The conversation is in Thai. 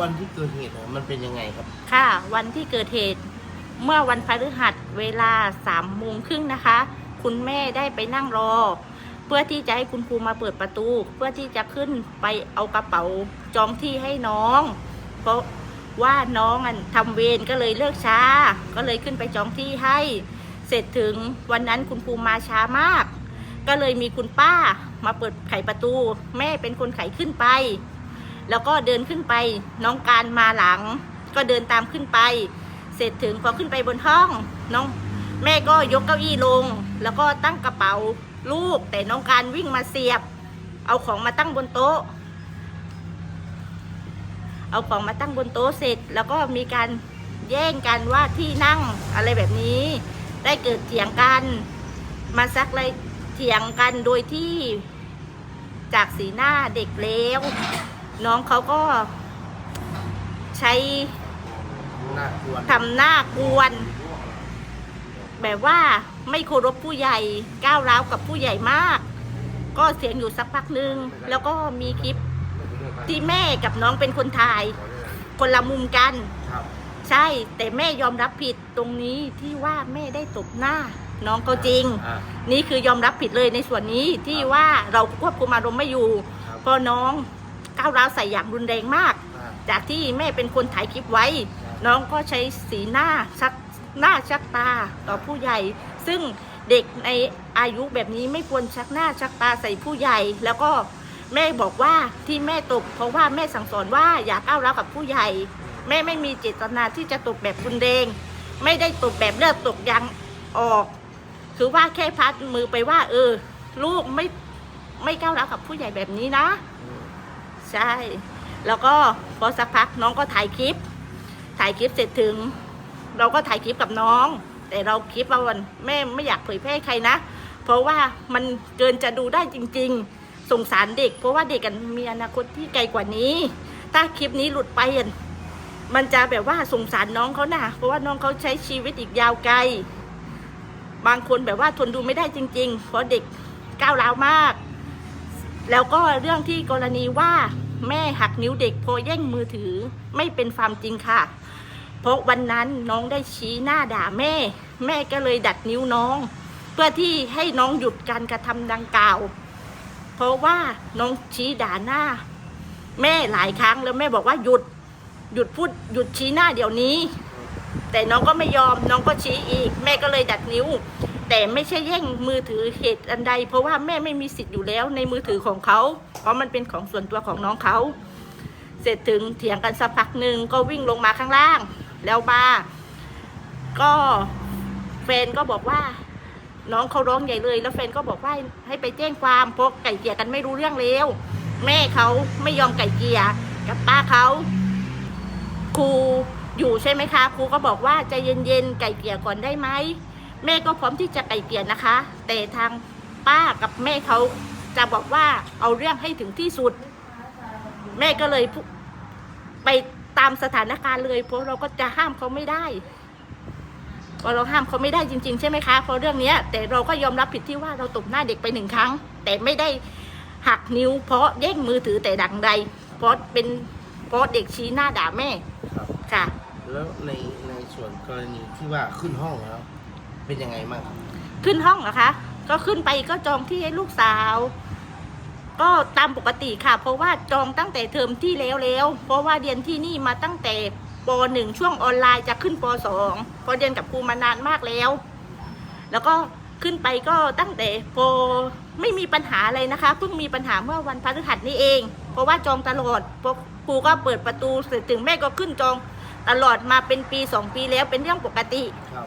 วันที่เกิดเหตุอะมันเป็นยังไงครับ ค่ะ วันที่เกิดเหตุ เมื่อวันพฤหัสเวลาสามโมงครึ่งนะคะ คุณแม่ได้ไปนั่งรอ เพื่อที่จะให้คุณครูมาเปิดประตู เพื่อที่จะขึ้นไปเอากระเป๋าจองที่ให้น้อง เพราะว่าน้องอันทำเวรก็เลยเลิกช้า ก็เลยขึ้นไปจองที่ให้ เสร็จถึงวันนั้นคุณครูมาช้ามาก ก็เลยมีคุณป้ามาเปิดไขประตู แม่เป็นคนไขขึ้นไป แล้วก็เดินขึ้นไปน้องการมาหลัง ก็เดินตามขึ้นไป เสร็จถึงพอขึ้นไปบนห้องน้องแม่ก็ยกเก้าอี้ลง แล้วก็ตั้งกระเป๋าลูก แต่น้องการวิ่งมาเสียบ เอาของมาตั้งบนโต๊ะ เอาของมาตั้งบนโต๊ะเสร็จ แล้วก็มีการแย่งกันว่าที่นั่งอะไรแบบนี้ ได้เกิดเถียงกัน มาซักเลยเถียงกันโดยที่จากสีหน้าเด็กเลว น้องเขาก็ใช้น่ากลัวทำหน้ากวน แบบว่าไม่เคารพผู้ใหญ่ก้าวร้าวกับผู้ใหญ่มาก ก็เสียงอยู่สักพักหนึ่งแล้วก็มีคลิปที่แม่กับน้องเป็นคนถ่ายคนละมุมกันครับใช่ แต่แม่ยอมรับผิดตรงนี้ที่ว่าแม่ได้ตบหน้า น้องเขาจริงอ่านี่คือยอมรับผิดเลยในส่วนนี้ที่ว่าเราควบคุมอารมณ์ไม่อยู่ครับเพราะน้อง ก้าวร้าวใส่อย่างรุนแรงมากอ่าจากที่แม่เป็นคนถ่ายคลิปไว้ น้องก็ใช้สีหน้าชักหน้าชักตาต่อผู้ใหญ่ ซึ่งเด็กในอายุแบบนี้ไม่ควรชักหน้าชักตาใส่ผู้ใหญ่ แล้วก็แม่บอกว่าที่แม่ตบเพราะว่าแม่สั่งสอนว่าอย่าก้าวร้าวกับผู้ใหญ่ แม่ไม่มีเจตนาที่จะตบแบบรุนแรงไม่ได้ตบแบบเลือดตกยางออก คือว่าแค่พัดมือไปว่า เออ ลูกไม่ไม่ก้าวร้าวกับผู้ใหญ่แบบนี้นะอืม ใช่ แล้วก็พอสักพักน้องก็ถ่ายคลิป ถ่ายคลิปเสร็จถึง เราก็ถ่ายคลิปกับน้อง แต่เราคลิปเราวันแม่ไม่อยากเผยแพร่ใครนะ เพราะว่ามันเกินจะดูได้จริง ๆ สงสารเด็ก เพราะว่าเด็กกันมีอนาคตที่ไกลกว่านี้ ถ้าคลิปนี้หลุดไปมันจะแบบว่าสงสารน้องเขานะเพราะว่าน้องเขาใช้ชีวิตอีกยาวไกล บางคนแบบว่าทนดูไม่ได้จริง ๆ เพราะเด็กก้าวร้าวมาก แล้วก็เรื่องที่กรณีว่าแม่หักนิ้วเด็กเพราะแย่งมือถือไม่เป็นความจริงค่ะ เพราะวันนั้นน้องได้ชี้หน้าด่าแม่ แม่ก็เลยดัดนิ้วน้อง เพื่อที่ให้น้องหยุดการกระทำดังกล่าว เพราะว่าน้องชี้ด่าหน้า แม่หลายครั้งแล้วแม่บอกว่าหยุดหยุดพูดหยุดชี้หน้าเดี๋ยวนี้ แต่น้องก็ไม่ยอมน้องก็ชี้อีก แม่ก็เลยดัดนิ้ว แต่ไม่ใช่แย่งมือถือเหตุอันใด เพราะว่าแม่ไม่มีสิทธิ์อยู่แล้วในมือถือของเขาเพราะมันเป็นของส่วนตัวของน้องเขา เสร็จถึงเถียงกันสักพักหนึ่งก็วิ่งลงมาข้างล่าง แล้วมาก็แฟนก็บอกว่า น้องเขาร้องใหญ่เลย แล้วแฟนก็บอกว่าให้ไปแจ้งความเพราะไก่เกลี่ยกันไม่รู้เรื่องเร็วแม่เขาไม่ยอมไก่เกลี่ยกับป้าเขาครูอยู่ใช่ไหมคะครูก็บอกว่าใจเย็นๆไก่เกลี่ยก่อนได้ไหม แม่ก็พร้อมที่จะไก่เกลี่ยนะคะ แต่ทางป้ากับแม่เขาจะบอกว่าเอาเรื่องให้ถึงที่สุด แม่ก็เลยพูไปตามสถานการณ์เลย เพราะเราก็จะห้ามเขาไม่ได้เพราะเราห้ามเขาไม่ได้จริง ๆ ใช่ไหมคะเพราะเรื่องเนี้ยแต่เราก็ยอมรับผิดที่ว่าเราตบหน้าเด็กไปหนึ่งครั้ง แต่ไม่ได้หักนิ้ว เพราะแย่งมือถือแต่ดังใด เพราะเป็นเพราะเด็กชี้หน้าด่าแม่ครับค่ะ แล้วในในส่วนกรณีที่ว่าขึ้นห้องแล้ว เป็นยังไงบ้างครับขึ้นห้องเหรอคะ ก็ขึ้นไปก็จองที่ให้ลูกสาว ก็ตามปกติค่ะ เพราะว่าจองตั้งแต่เทอมที่แล้วแล้วเพราะว่าเรียนที่นี่มาตั้งแต่ปหนึ่งช่วงออนไลน์จะขึ้นปสองเพราะเรียนกับครูมานานมากแล้ว แล้วก็ขึ้นไปก็ตั้งแต่ปไม่มีปัญหาอะไรนะคะเพิ่งมีปัญหาเมื่อวันพฤหัสนี้เอง เพราะว่าจองตลอดเพราะครูก็เปิดประตูเสร็จถึงแม่ก็ขึ้นจองตลอดมาเป็นปีสองปีแล้วเป็นเรื่องปกติครับ